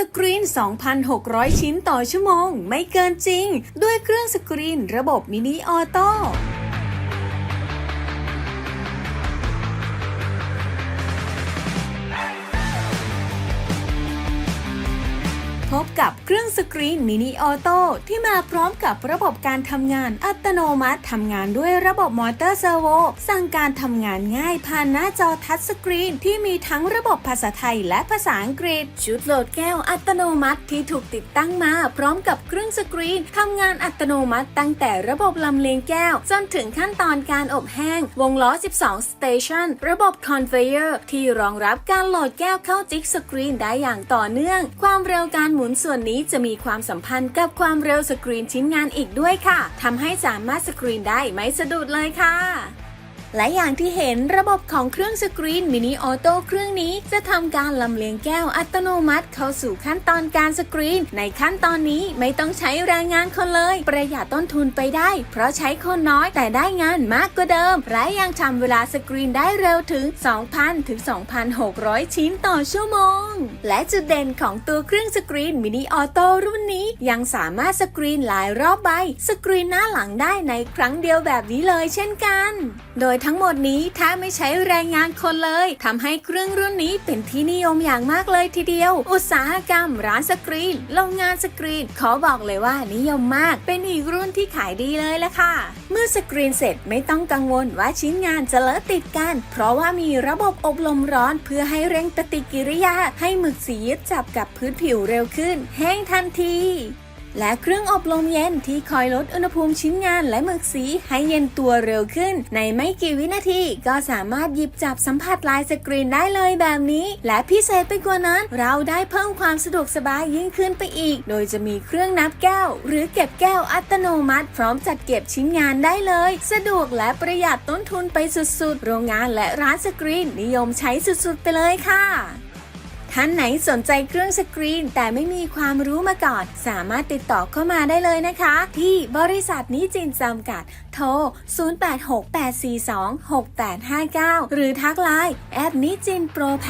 สกรีน 2,600 ชิ้นต่อชั่วโมง ไม่เกินจริง ด้วยเครื่องสกรีนระบบมินิออโต้ พบกับเครื่องสกรีนมินิออโต้ที่มาพร้อมกับระบบการทำงานอัตโนมัติทำงานด้วยระบบมอเตอร์เซอร์โวสั่งการทำงานง่ายผ่านหน้าจอทัชสกรีนที่มีทั้งระบบภาษาไทยและภาษาอังกฤษ ชุดโหลดแก้วอัตโนมัติที่ถูกติดตั้งมา พร้อมกับเครื่องสกรีนทำงานอัตโนมัติตั้งแต่ระบบลำเลียงแก้ว จนถึงขั้นตอนการอบแห้ง วงล้อ 12 สเตชันระบบคอนเวเยอร์ที่รองรับการโหลดแก้วเข้าจิ๊กสกรีนได้อย่างต่อเนื่อง ความเร็วการหมุนส่วนนี้จะมีความสัมพันธ์กับความเร็วสกรีนชิ้นงานอีกด้วยค่ะทำให้สามารถสกรีนได้ไม่สะดุดเลยค่ะ และอย่างที่เห็นระบบของเครื่องสกรีนมินิออโต้เครื่องนี้จะทำการลำเลียงแก้วอัตโนมัติเข้าสู่ขั้นตอนการสกรีน ในขั้นตอนนี้ไม่ต้องใช้แรงงานคนเลย ประหยัดต้นทุนไปได้ เพราะใช้คนน้อยแต่ได้งานมากกว่าเดิม และยังทำเวลาสกรีนได้เร็วถึง 2,000 ถึง 2,600 ชิ้นต่อชั่วโมง และจุดเด่นของตัวเครื่องสกรีนมินิออโต้รุ่นนี้ยังสามารถสกรีนหลายรอบใบ สกรีนหน้าหลังได้ในครั้งเดียวแบบนี้เลยเช่นกัน โดยทั้งหมดนี้แทบไม่ใช้แรงงานคนเลยทำให้เครื่องรุ่นนี้เป็นที่นิยมอย่างมากเลยทีเดียว อุตสาหกรรม ร้านสกรีนโรงงานสกรีน ขอบอกเลยว่านิยมมาก เป็นอีกรุ่นที่ขายดีเลยละค่ะ เมื่อสกรีนเสร็จไม่ต้องกังวลว่าชิ้นงานจะเลอะติดกัน เพราะว่ามีระบบอบลมร้อนเพื่อให้เร่งปฏิกิริยา ให้หมึกสียึดจับกับพื้นผิวเร็วขึ้น แห้งทันที และเครื่องอบลมเย็นที่คอยลดอุณหภูมิชิ้นงานและหมึกสีให้เย็นตัวเร็วขึ้น ในไม่กี่วินาทีก็สามารถหยิบจับสัมผัสลายสกรีนได้เลยแบบนี้ และพิเศษไปกว่านั้น เราได้เพิ่มความสะดวกสบายยิ่งขึ้นไปอีก โดยจะมีเครื่องนับแก้ว หรือเก็บแก้วอัตโนมัติ พร้อมจัดเก็บชิ้นงานได้เลย สะดวกและประหยัดต้นทุนไปสุดๆ โรงงานและร้านสกรีนนิยมใช้สุดๆ ไปเลยค่ะ ท่านไหนสนใจเครื่องสกรีน แต่ไม่มีความรู้มาก่อน สามารถติดต่อเข้ามาได้เลยนะคะ ที่บริษัทนิจินจำกัด โทร 0868426859 หรือทักไลน์แอดนิจินโปรแพ